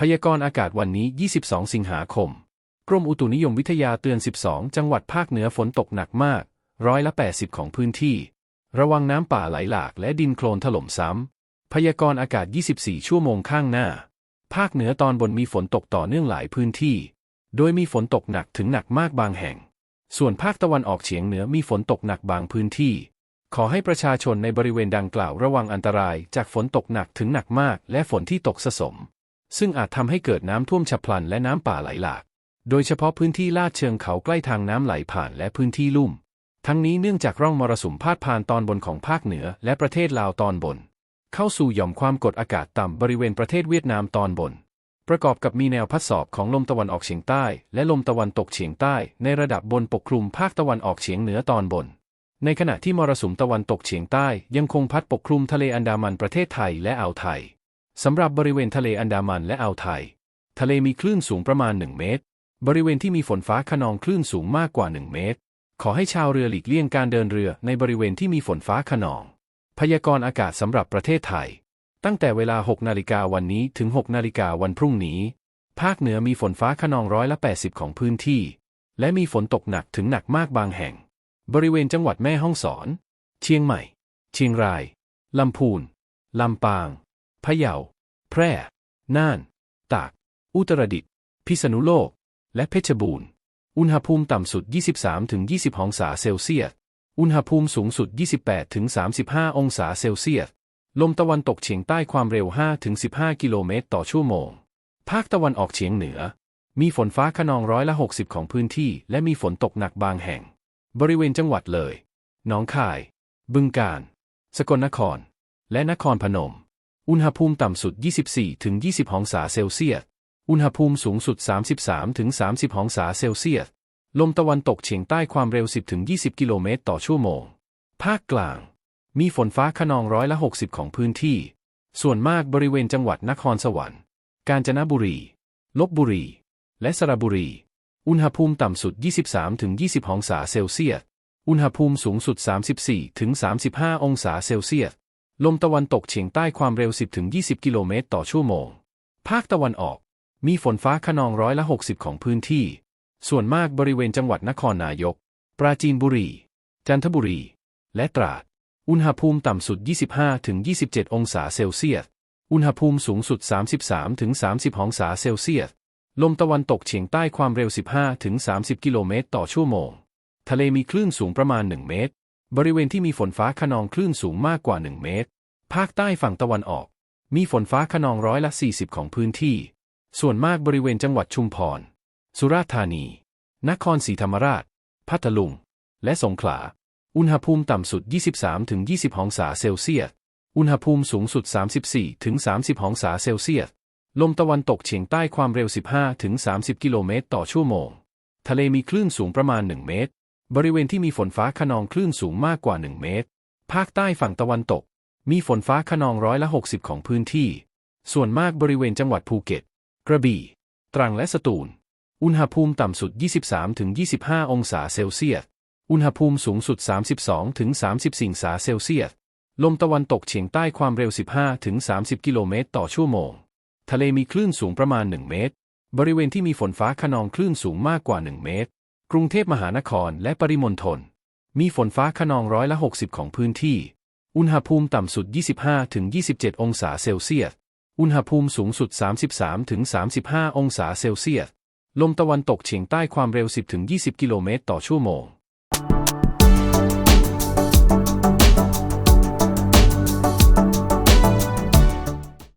พยากรณ์อากาศวันนี้ 22 สิงหาคม กรมอุตุนิยมวิทยาเตือน 12 จังหวัดภาคเหนือฝนตกหนักมาก ร้อยละ 80 ของพื้นที่ ระวังน้ำป่าไหลหลากและดินโคลนถล่มซ้ำ พยากรณ์อากาศ 24 ชั่วโมงข้างหน้า ภาคเหนือตอนบนมีฝนตกต่อเนื่องหลายพื้นที่ โดยมีฝนตกหนักถึงหนักมากบางแห่ง ส่วนภาคตะวันออกเฉียงเหนือมีฝนตกหนักบางพื้นที่ ขอให้ประชาชนในบริเวณดังกล่าวระวังอันตรายจากฝนตกหนักถึงหนักมากและฝนที่ตกสะสม ซึ่งอาจทำให้เกิดน้ำท่วมฉับพลันและน้ำป่าไหลหลาก โดยเฉพาะพื้นที่ลาดเชิงเขาใกล้ทางน้ำไหลผ่านและพื้นที่ลุ่ม ทั้งนี้เนื่องจากร่องมรสุมพาดผ่านตอนบนของภาคเหนือและประเทศลาวตอนบน เข้าสู่หย่อมความกดอากาศต่ำบริเวณประเทศเวียดนามตอนบน ประกอบกับมีแนวพัดสอบของลมตะวันออกเฉียงใต้ และลมตะวันตกเฉียงใต้ ในระดับบนปกคลุมภาคตะวันออกเฉียงเหนือตอนบนในขณะที่มรสุมตะวันตกเฉียงใต้ยังคงพัดปกคลุมทะเลอันดามันประเทศไทยและอ่าวไทย สำหรับบริเวณทะเลอันดามันและอ่าวไทย ทะเลมีคลื่นสูงประมาณ 1 เมตร บริเวณที่มีฝนฟ้าขนองคลื่นสูงมากกว่า 1 เมตร ขอให้ชาวเรือหลีกเลี่ยงการเดินเรือในบริเวณที่มีฝนฟ้าขนอง พยากรณ์อากาศสำหรับประเทศไทย ตั้งแต่เวลา 6 นาฬิกาวันนี้ถึง 6 นาฬิกาวันพรุ่งนี้ ภาคเหนือมีฝนฟ้าขนองร้อยละ 80 ของพื้นที่ และมีฝนตกหนักถึงหนักมากบางแห่ง บริเวณจังหวัดแม่ฮ่องสอน เชียงใหม่ เชียงราย ลำพูน ลำปางพะเยา แพร่ น่าน ตาก อุตรดิตถ์ พิษณุโลก และเพชรบูรณ์ อุณหภูมิต่ำสุด 23-20 องศาเซลเซียส อุณหภูมิสูงสุด 28-35 องศาเซลเซียส ลมตะวันตกเฉียงใต้ความเร็ว 5-15 กิโลเมตรต่อชั่วโมง ภาคตะวันออกเฉียงเหนือ มีฝนฟ้าขนองร้อยละ 60 ของพื้นที่ และมีฝนตกหนักบางแห่ง บริเวณจังหวัดเลย หนองคาย บึงกาฬ สกลนคร และนครพนม อุณหภูมิต่ำสุด 24-20 องศาเซลเซียส อุณหภูมิสูงสุด 33-30 องศาเซลเซียส ลมตะวันตกเฉียงใต้ความเร็ว 10-20 กิโลเมตรต่อชั่วโมง ภาคกลาง มีฝนฟ้าขนองร้อยละ 60 ของพื้นที่ ส่วนมากบริเวณจังหวัดนครสวรรค์ กาญจนบุรี ลบบุรี และสระบุรี อุณหภูมิต่ำสุด 23-20 องศาเซลเซียส อุณหภูมิสูงสุด 34-35 องศาเซลเซียส ลมตะวันตกเฉียงใต้ความเร็ว 10-20 กิโลเมตรต่อชั่วโมง ภาคตะวันออก มีฝนฟ้าขนองร้อยละ 60 ของพื้นที่ ส่วนมากบริเวณจังหวัดนครนายก ปราจีนบุรี จันทบุรี และตราด อุณหภูมิต่ำสุด 25-27 องศาเซลเซียส อุณหภูมิสูงสุด 33-30 องศาเซลเซียส ลมตะวันตกเฉียงใต้ความเร็ว 15-30 กิโลเมตรต่อชั่วโมง ทะเลมีคลื่นสูงประมาณ 1 เมตร บริเวณที่มีฝนฟ้าขนองคลื่นสูงมากกว่า 1 เมตร ภาคใต้ฝั่งตะวันออก มีฝนฟ้าขนองร้อยละ 40 ของพื้นที่ ส่วนมากบริเวณจังหวัดชุมพร สุราษฎร์ธานี นครศรีธรรมราช พัทลุง และสงขลา อุณหภูมิต่ำสุด 23-20 องศาเซลเซียส อุณหภูมิสูงสุด 34-30 องศาเซลเซียส ลมตะวันตกเฉียงใต้ความเร็ว 15-30 กิโลเมตรต่อชั่วโมง ทะเลมีคลื่นสูงประมาณ 1 เมตร บริเวณที่มีฝนฟ้าขนองคลื่นสูงมากกว่า 1 เมตร ภาคใต้ฝั่งตะวันตก มีฝนฟ้าขนองร้อยละ 60 ของพื้นที่ ส่วนมากบริเวณจังหวัดภูเก็ต กระบี่ ตรังและสตูล อุณหภูมิต่ำสุด 23-25 องศาเซลเซียส อุณหภูมิสูงสุด 32-30องศาเซลเซียส ลมตะวันตกเฉียงใต้ความเร็ว 15-30 กิโลเมตรต่อชั่วโมง ทะเลมีคลื่นสูงประมาณ 1 เมตร บริเวณที่มีฝนฟ้าขนองคลื่นสูงมากกว่า 1 เมตร กรุงเทพมหานครและปริมณฑล มีฝนฟ้าขนองร้อยละ 60 ของพื้นที่ อุณหภูมิต่ำสุด 25-27 องศาเซลเซียส อุณหภูมิสูงสุด 33-35 องศาเซลเซียส ลมตะวันตกเฉียงใต้ความเร็ว 10-20 กิโลเมตรต่อชั่วโมง